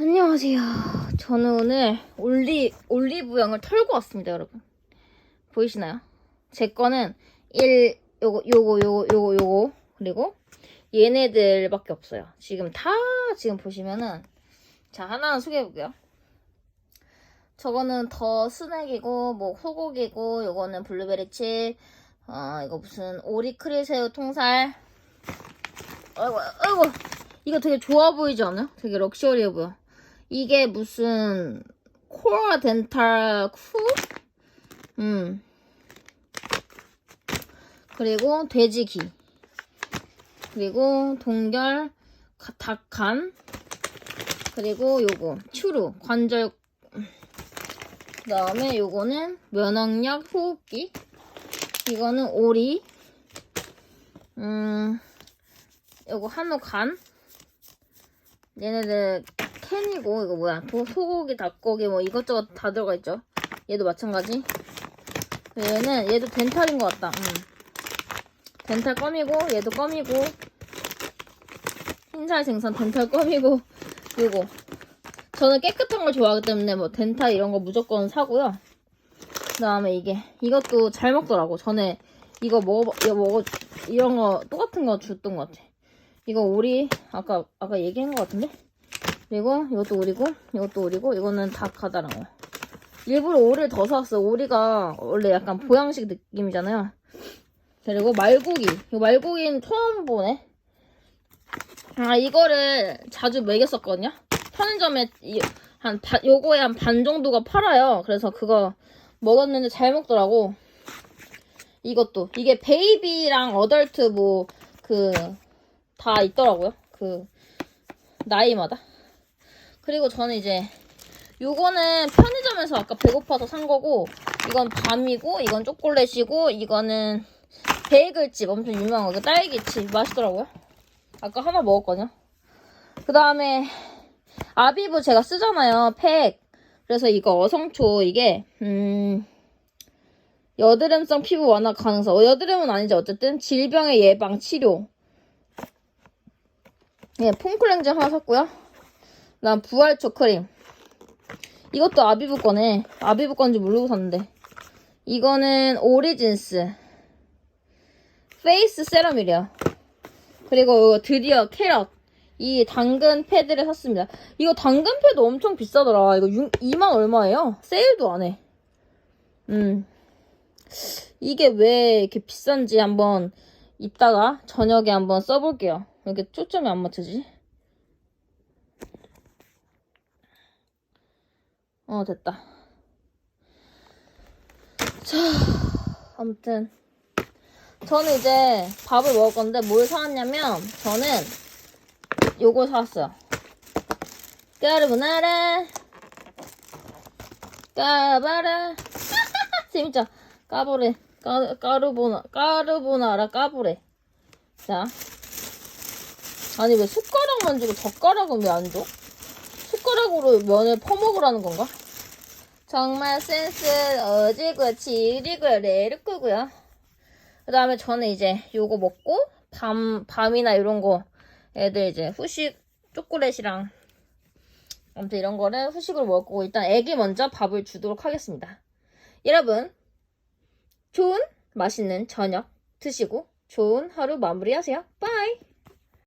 안녕하세요. 저는 오늘 올리, 올리브영을 털고 왔습니다, 여러분. 보이시나요? 제 거는 1, 요거, 요거, 요거, 요거, 요거, 그리고 얘네들밖에 없어요. 지금 다, 지금 보시면은, 자, 하나는 소개해볼게요. 저거는 더 스낵이고, 뭐, 소고기고, 요거는 블루베리 칩, 어, 이거 무슨 오리크릴 새우 통살. 아이고, 아이고. 이거 되게 좋아 보이지 않아요? 되게 럭셔리해 보여. 이게 무슨 코어 덴탈 쿠? 음. 그리고 돼지기. 그리고 동결 가- 닭간. 그리고 요거 추루 관절. 그 다음에 요거는 면역력 호흡기. 이거는 오리. 음. 요거 한우 간. 얘네들 캔이고 이거 뭐야? 도, 소고기 닭고기 뭐 이것저것 다 들어가 있죠? 얘도 마찬가지. 얘는 얘도 덴탈인 것 같다. 음. 덴탈 껌이고 얘도 껌이고 흰살 생선 덴탈 껌이고 요거. 저는 깨끗한 걸 좋아하기 때문에 뭐 덴탈 이런 거 무조건 사고요. 그 다음에 이게 이것도 잘 먹더라고. 전에 이거 먹어 이거 먹어 이런 거 똑같은 거 줬던 것 같아. 이거 오리 아까 아까 얘기한 것 같은데 그리고 이것도 오리고 이것도 오리고 이거는 닭하다란 거. 일부러 오리를 더 사왔어. 오리가 원래 약간 보양식 느낌이잖아요. 그리고 말고기. 이 말고기는 처음 보네. 아 이거를 자주 먹였었거든요. 편의점에 이- 한 반, 요거에 한 반 정도가 팔아요. 그래서 그거 먹었는데 잘 먹더라고. 이것도. 이게 베이비랑 어덜트 뭐 그 다 있더라고요. 그 나이마다. 그리고 저는 이제 요거는 편의점에서 아까 배고파서 산 거고 이건 밤이고 이건 초콜릿이고 이거는 베이글집 엄청 유명한 거 딸기칩 맛있더라고요. 아까 하나 먹었거든요. 그 다음에 아비브 제가 쓰잖아요. 팩. 그래서 이거 어성초 이게 음 여드름성 피부 완화 가능성. 어, 여드름은 아니죠. 어쨌든 질병의 예방 치료. 예, 폼클렌즈 하나 샀고요. 난 부활 초크림. 이것도 아비브 거네. 아비브 건지 모르고 샀는데. 이거는 오리진스. 페이스 세럼이래요. 그리고 드디어 캐럿. 이 당근 패드를 샀습니다. 이거 당근 패드 엄청 비싸더라. 이거 6, 2만 얼마예요? 세일도 안 해. 음. 이게 왜 이렇게 비싼지 한번 이따가 저녁에 한번 써볼게요. 왜 이렇게 초점이 안 맞추지? 어, 됐다. 자, 아무튼. 저는 이제 밥을 먹을 건데 뭘 사왔냐면, 저는 요거 사왔어요. 까르보나라. 까바라. 재밌죠? 까보레. 까, 까르보나, 까르보나라 까보레. 자. 아니, 왜 숟가락만 주고 젓가락은 왜 안 줘? 숟가락으로 면을 퍼먹으라는 건가? 정말 센스 어지고 지리고 레르꾸고요. 그 다음에 저는 이제 요거 먹고 밤, 밤이나 이런 거 애들 이제 후식 초콜릿이랑 아무튼 이런 거를 후식으로 먹을 거고 일단 애기 먼저 밥을 주도록 하겠습니다. 여러분 좋은 맛있는 저녁 드시고 좋은 하루 마무리하세요. 바이!